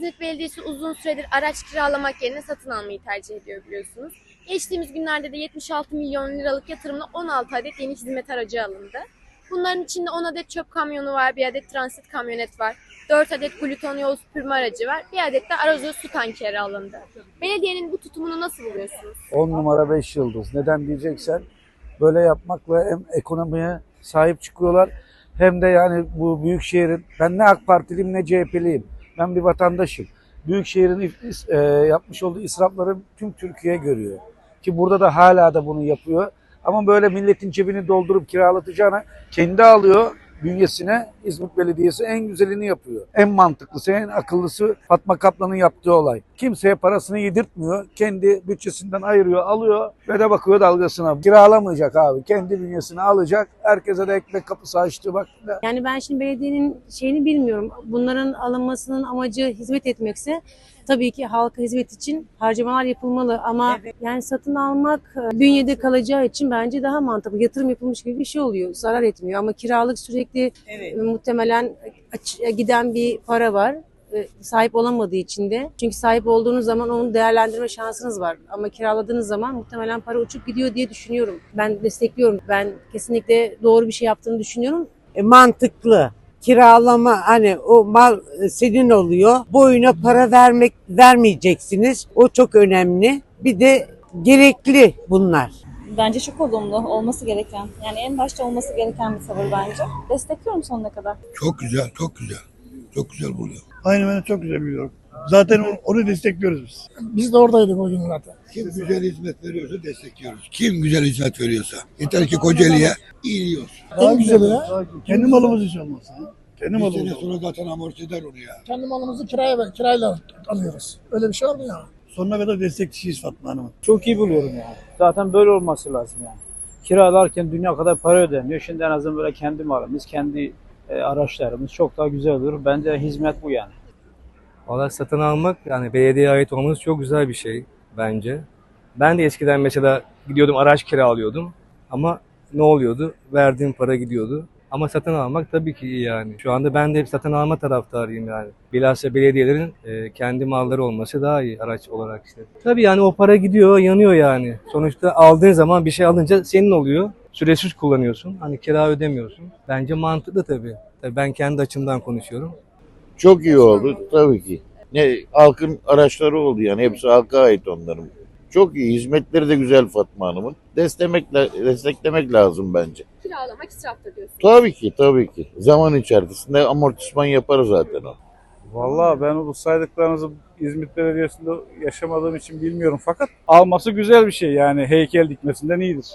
Belediyesi uzun süredir araç kiralamak yerine satın almayı tercih ediyor biliyorsunuz. Geçtiğimiz günlerde de 76 milyon liralık yatırımla 16 adet yeni hizmet aracı alındı. Bunların içinde 10 adet çöp kamyonu var, bir adet transit kamyonet var, 4 adet gluton yol süpürme aracı var, bir adet de arazöz su tankeri alındı. Belediyenin bu tutumunu nasıl buluyorsunuz? 10 numara 5 yıldız. Neden diyeceksen böyle yapmakla hem ekonomiye sahip çıkıyorlar hem de yani bu büyük şehrin ben ne AK Partiliyim ne CHP'liyim. Ben bir vatandaşım. Büyük şehrin if- e, yapmış olduğu israfları tüm Türkiye görüyor. Ki burada da hala da bunu yapıyor. Ama böyle milletin cebini doldurup kiralatacağına kendi alıyor bünyesine İzmit Belediyesi en güzelini yapıyor. En mantıklısı, en akıllısı Fatma Kaplan'ın yaptığı olay. Kimseye parasını yedirtmiyor. Kendi bütçesinden ayırıyor, alıyor ve de bakıyor dalgasına. Kiralamayacak abi. Kendi bünyesine alacak. Herkese de ekmek kapısı açtı bak. Yani ben şimdi belediyenin şeyini bilmiyorum. Bunların alınmasının amacı hizmet etmekse tabii ki halka hizmet için harcamalar yapılmalı ama yani satın almak e, bünyede kalacağı için bence daha mantıklı. Yatırım yapılmış gibi bir şey oluyor. Zarar etmiyor ama kiralık sürekli e, muhtemelen aç- e, giden bir para var. Sahip olamadığı için de. Çünkü sahip olduğunuz zaman onu değerlendirme şansınız var. Ama kiraladığınız zaman muhtemelen para uçup gidiyor diye düşünüyorum. Ben destekliyorum. Ben kesinlikle doğru bir şey yaptığını düşünüyorum. e, mantıklı. Kiralama hani o mal e, senin oluyor. Boyuna para vermek vermeyeceksiniz. O çok önemli. Bir de gerekli bunlar. Bence çok olumlu, olması gereken. Yani en başta olması gereken bir tavır bence. Destekliyorum sonuna kadar. Çok güzel, çok güzel. Çok güzel buluyor. Aynen ben çok güzel biliyorum. Zaten onu- onu destekliyoruz biz. Biz de oradaydık o günlerde. Kim güzel hizmet veriyorsa destekliyoruz. Kim güzel hizmet veriyorsa. Yeter ki Kocaeli'ye olsun. En güzeli ya. Kendi malımız hiç olmazsa. ha. Kendi Bir malımız. sene sonra zaten amorti eder onu ya. Kendi malımızı kiraya ver, kirayla alıyoruz. Öyle bir şey var mı ya? Sonuna kadar destekçiyiz Fatma Hanım'ın. Çok iyi buluyorum yani. Zaten böyle olması lazım yani. Kiralarken dünya kadar para ödeniyor. Şimdi en azından böyle kendi malımız, kendi e, araçlarımız çok daha güzel olur. Bence hizmet bu yani. Valla satın almak yani belediyeye ait olması çok güzel bir şey bence. Ben de eskiden mesela gidiyordum araç kiralıyordum ama ne oluyordu? Verdiğim para gidiyordu. Ama satın almak tabii ki iyi yani. Şu anda ben de satın alma taraftarıyım yani. Bilhassa belediyelerin e, kendi malları olması daha iyi araç olarak işte. Tabii yani o para gidiyor, yanıyor yani. Sonuçta aldığın zaman bir şey alınca senin oluyor. Süresiz kullanıyorsun. Hani kira ödemiyorsun. Bence mantıklı tabii. Tabii ben kendi açımdan konuşuyorum. Çok iyi oldu tabii ki. Ne halkın araçları oldu yani hepsi halka ait onların. Çok iyi hizmetleri de güzel Fatma Hanım'ın. Desteklemek, desteklemek lazım bence. Kiralamak israftır diyorsunuz. Tabii ki tabii ki. Zaman içerisinde amortisman yapar zaten o. Vallahi ben bu saydıklarınızı İzmit Belediyesi'nde yaşamadığım için bilmiyorum fakat alması güzel bir şey yani heykel dikmesinden iyidir.